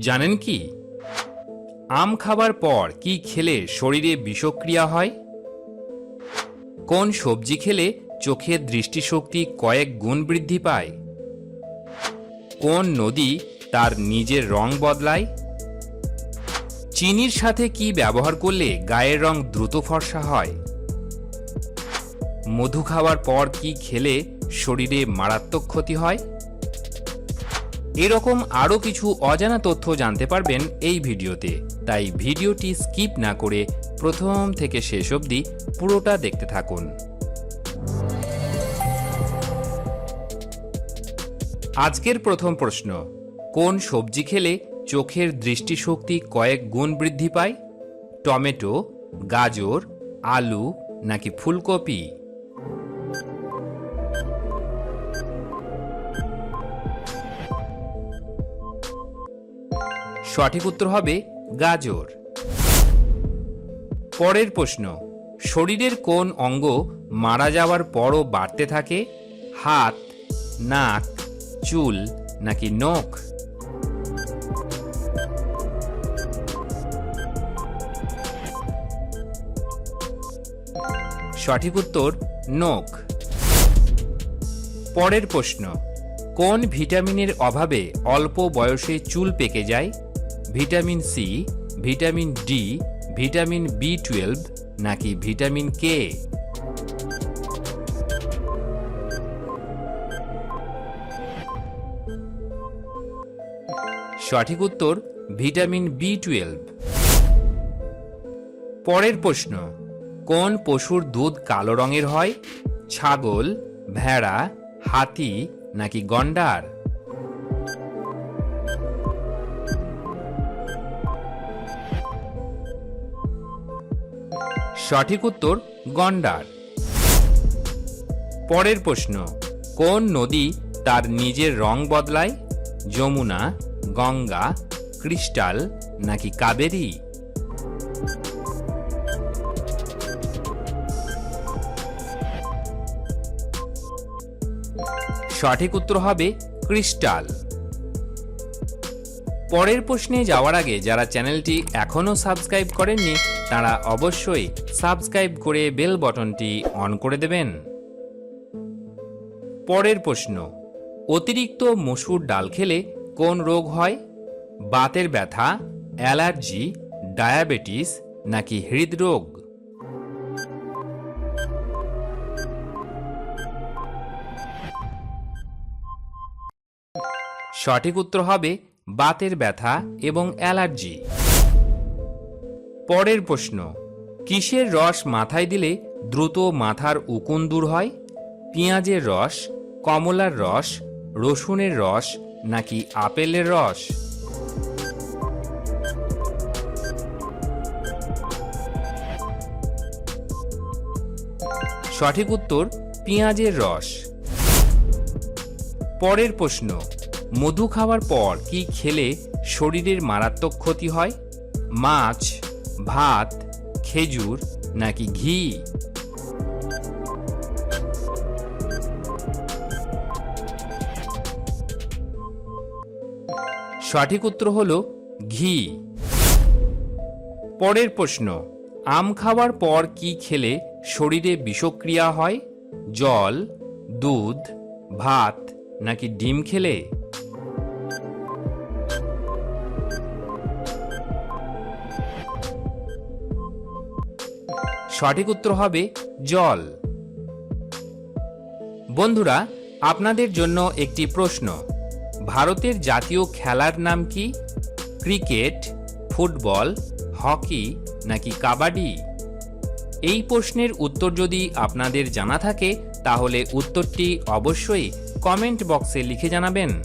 জানেন কি? আম খাবার পর কি খেলে শরীরে বিষক্রিয়া হয়? কোন সবজি খেলে চোখের দৃষ্টিশক্তি কয়েক গুণ বৃদ্ধি পায়? কোন নদী তার নিজের রং বদলায়? চিনির সাথে কি ব্যবহার করলে গায়ের রং দ্রুত ফর্সা হয়? মধু খাওয়ার পর কি খেলে শরীরে মারাত্মক ক্ষতি হয়? এরকম আরও কিছু অজানা তথ্য জানতে পারবেন এই ভিডিওতে। তাই ভিডিওটি স্কিপ না করে প্রথম থেকে শেষ অবধি পুরোটা দেখতে থাকুন। আজকের প্রথম প্রশ্ন, কোন সবজি খেলে চোখের দৃষ্টিশক্তি কয়েক গুণ বৃদ্ধি পায়? টমেটো, গাজর, আলু, নাকি ফুলকপি? সঠিক উত্তর হবে গাজর। পরের প্রশ্ন, শরীরের কোন অঙ্গ মারা যাওয়ার পরও বাড়তে থাকে? হাত, নাক, চুল নাকি নখ? সঠিক উত্তর, নখ। পরের প্রশ্ন, কোন ভিটামিনের অভাবে অল্প বয়সে চুল পেকে যায়? Vitamin C, vitamin D, vitamin B twelve নাকি ভিটামিন কে? সঠিক উত্তর, ভিটামিন বি টুয়েলভ। পরের প্রশ্ন, কোন পশুর দুধ কালো রঙের হয়? ছাগল, ভেড়া, হাতি নাকি গন্ডার? সঠিক উত্তর গন্ডার। পরের প্রশ্ন, কোন নদী তার নিজের রং বদলায়? যমুনা, গঙ্গা, ক্রিস্টাল নাকি কাবেরী? সঠিক উত্তর হবে ক্রিস্টাল। পরের প্রশ্নে যাওয়ার আগে যারা চ্যানেলটি এখনও সাবস্ক্রাইব করেননি তারা অবশ্যই সাবস্ক্রাইব করে বেল বটনটি অন করে দেবেন। পরের প্রশ্ন, অতিরিক্ত মসুর ডাল খেলে কোন রোগ হয়? বাতের ব্যথা, অ্যালার্জি, ডায়াবেটিস নাকি হৃদরোগ? সঠিক উত্তর হবে বাতের ব্যথা এবং অ্যালার্জি। পরের প্রশ্ন, কিসের রস মাথায় দিলে দ্রুত মাথার উকুন দূর হয়? পেঁয়াজের রস, কমলার রস, রসুনের রস, নাকি আপেলের রস? সঠিক উত্তর, পেঁয়াজের রস। পরের প্রশ্ন, মধু খাওয়ার পর কি খেলে শরীরের মারাত্মক ক্ষতি হয়? মাছ ভাত, খেজুর নাকি ঘি? সঠিক উত্তর হল ঘি। পরের প্রশ্ন, আম খাওয়ার পর কি খেলে শরীরে বিষক্রিয়া হয়? জল, দুধ, ভাত নাকি ডিম খেলে? সঠিক উত্তর হবে জল। বন্ধুরা, আপনাদের জন্য একটি প্রশ্ন। ভারতের জাতীয় খেলার নাম কি? ক্রিকেট, ফুটবল, হকি নাকি কাবাডি? এই প্রশ্নের উত্তর যদি আপনাদের জানা থাকে, তাহলে উত্তরটি অবশ্যই কমেন্ট বক্সে লিখে জানাবেন।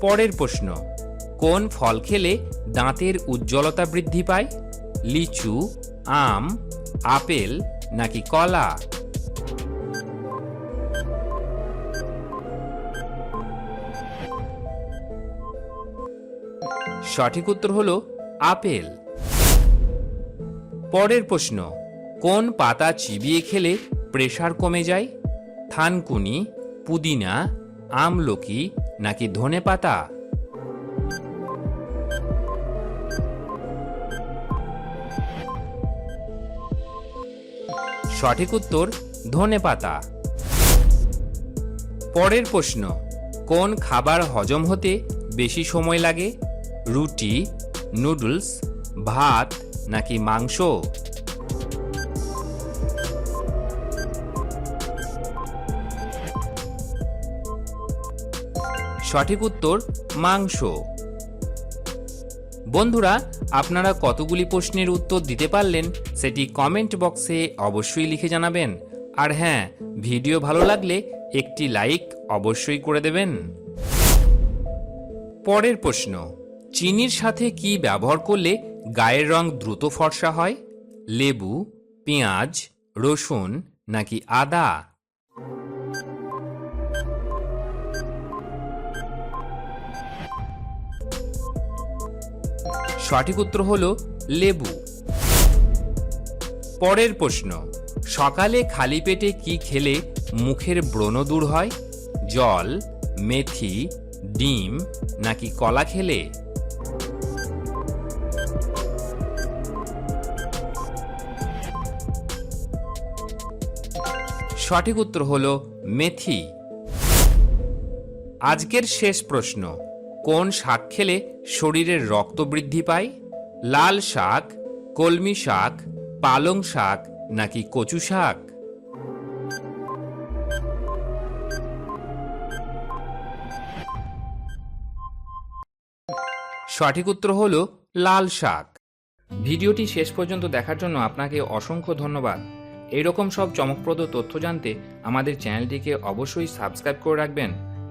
পরের প্রশ্ন, কোন ফল খেলে দাঁতের উজ্জ্বলতা বৃদ্ধি পায়? লিচু, আম, আপেল নাকি কলা? সঠিক উত্তর হল আপেল। পরের প্রশ্ন, কোন পাতা চিবিয়ে খেলে প্রেশার কমে যায়? থানকুনি, পুদিনা, আমলকি নাকি ধনে পাতা সঠিক উত্তর ধনে পাতা। পরের প্রশ্ন, কোন খাবার হজম হতে বেশি সময় লাগে? রুটি, নুডলস, ভাত নাকি মাংস? সঠিক উত্তর, মাংস। বন্ধুরা, আপনারা কতগুলি প্রশ্নের উত্তর দিতে পারলেন সেটি কমেন্ট বক্সে অবশ্যই লিখে জানাবেন। আর হ্যাঁ ভিডিও ভালো লাগলে একটি লাইক অবশ্যই করে দেবেন। পরের প্রশ্ন, চিনির সাথে কি ব্যবহার করলে গায়ের রং দ্রুত ফর্সা হয়? লেবু, পেঁয়াজ, রসুন নাকি আদা? সঠিক উত্তর হল লেবু। পরের প্রশ্ন, সকালে খালি পেটে কি খেলে মুখের ব্রণ দূর হয়? জল, মেথি, ডিম নাকি কলা খেলে? সঠিক উত্তর হল মেথি। আজকের শেষ প্রশ্ন কোন শাক খেলে শরীরের রক্ত বৃদ্ধি পায়? লাল শাক, কলমি শাক, পালং শাক নাকি কচু শাক? সঠিক উত্তর হল লাল শাক। ভিডিওটি শেষ পর্যন্ত দেখার জন্য আপনাকে অসংখ্য ধন্যবাদ। এরকম সব চমকপ্রদ তথ্য জানতে আমাদের চ্যানেলটিকে অবশ্যই সাবস্ক্রাইব করে রাখবেন।